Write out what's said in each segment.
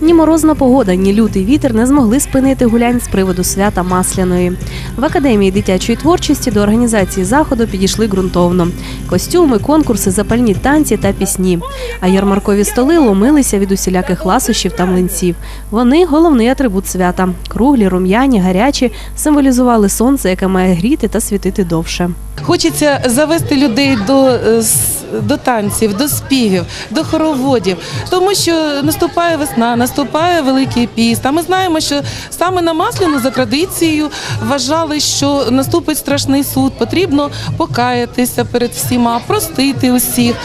Ні морозна погода, ні лютий вітер не змогли спинити гулянь з приводу свята Масляної. В академії дитячої творчості до організації заходу підійшли ґрунтовно: костюми, конкурси, запальні танці та пісні. А ярмаркові столи ломилися від усіляких ласощів та млинців. Вони головний атрибут свята. Круглі, рум'яні, гарячі символізували сонце, яке має гріти та світити довше. Хочеться завести людей до, е, до танців, до співів, до хороводів, тому що наступає весна, наступає Великий піст. А ми знаємо, що саме на Масляну за традицією вважали, що наступить страшний суд, потрібно покаятися перед всіма, простити усіх.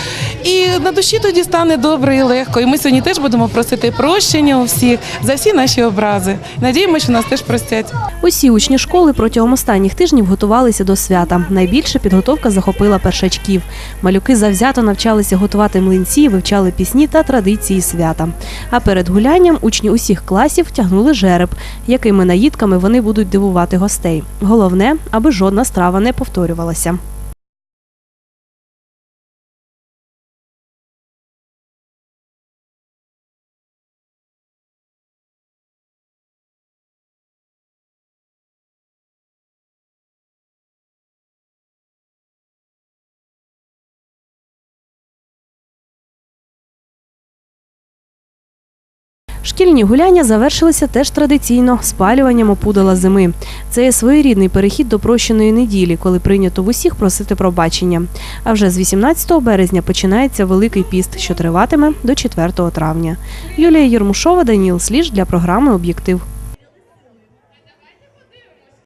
І на душі тоді стане добре і легко. І ми сьогодні теж будемо просити прощення у всіх за всі наші образи. Надіємося, що нас теж простять. Усі учні школи протягом останніх тижнів готувалися до свята. Найбільше підготовка захопила першачків. Малюки завзято навчалися готувати млинці, вивчали пісні та традиції свята. А перед гулянням учні усіх класів тягнули жереб, якими наїдками вони будуть дивувати гостей. Головне, аби жодна страва не повторювалася. Шкільні гуляння завершилися теж традиційно спалюванням опудала зими. Це є своєрідний перехід до прощеної неділі, коли прийнято в усіх просити пробачення. А вже з 18 березня починається Великий піст, що триватиме до 4 травня. Юлія Єрмушова, Даніл Сліж для програми Об'єктив.